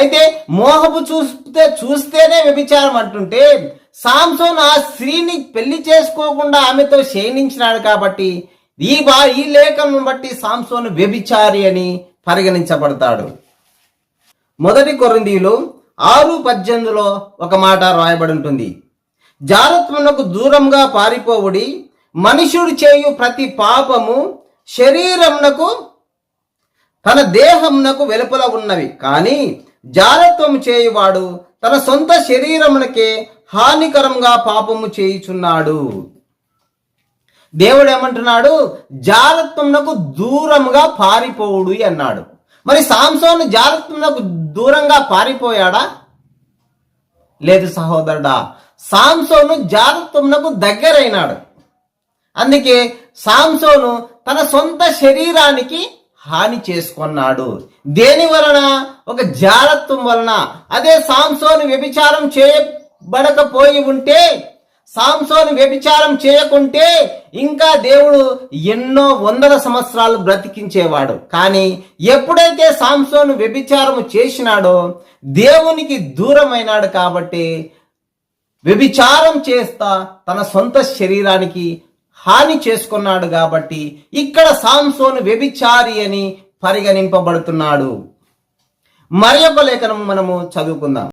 అయితే మోహపు చూస్తే చూస్తేనే వ్యభిచారం అంటుంటే సాంసోన్ ఆ స్త్రీని పెళ్ళి చేసుకోకుండా ఆమెతో క్షీణించినాడు కాబట్టి ఈ బా ఈ లేఖను బట్టి సాంసోను వ్యభిచారి అని పరిగణించబడతాడు. మొదటి కొరందీలు ఆరు పద్దెనిమిదిలో ఒక మాట రాయబడి ఉంటుంది. జారత్వనకు దూరంగా పారిపోవుడి మనుషుడు చేయు ప్రతి పాపము శరీరమునకు తన దేహమునకు వెలుపల ఉన్నవి. కానీ జారత్వం చేయువాడు తన సొంత శరీరమునకే హానికరంగా పాపము చేయుచున్నాడు. దేవుడు ఏమంటున్నాడు? జారత్వమునకు దూరంగా పారిపోవుడు అన్నాడు. మరి సాంసోను జారత్వంనకు దూరంగా పారిపోయాడా? లేదు సహోదరుడా సాంసోను జారత్వంనకు దగ్గరైనాడు. అందుకే సాంసోను తన సొంత శరీరానికి హాని చేసుకున్నాడు. దేని వలన? ఒక జారత్వం వలన. అదే సాంసోను వ్యభిచారం చేయబడకపోయి ఉంటే సాంసోను వ్యభిచారం చేయకుంటే ఇంకా దేవుడు ఎన్నో వందల సంవత్సరాలు బ్రతికించేవాడు. కానీ ఎప్పుడైతే సాంసోను వ్యభిచారము చేసినాడో దేవునికి దూరమైనాడు కాబట్టి వ్యభిచారం చేస్తా తన సొంత శరీరానికి హాని చేసుకున్నాడు కాబట్టి ఇక్కడ సాంసోను వ్యభిచారి అని పరిగణింపబడుతున్నాడు. మరి లేఖనం మనము చదువుకుందాం.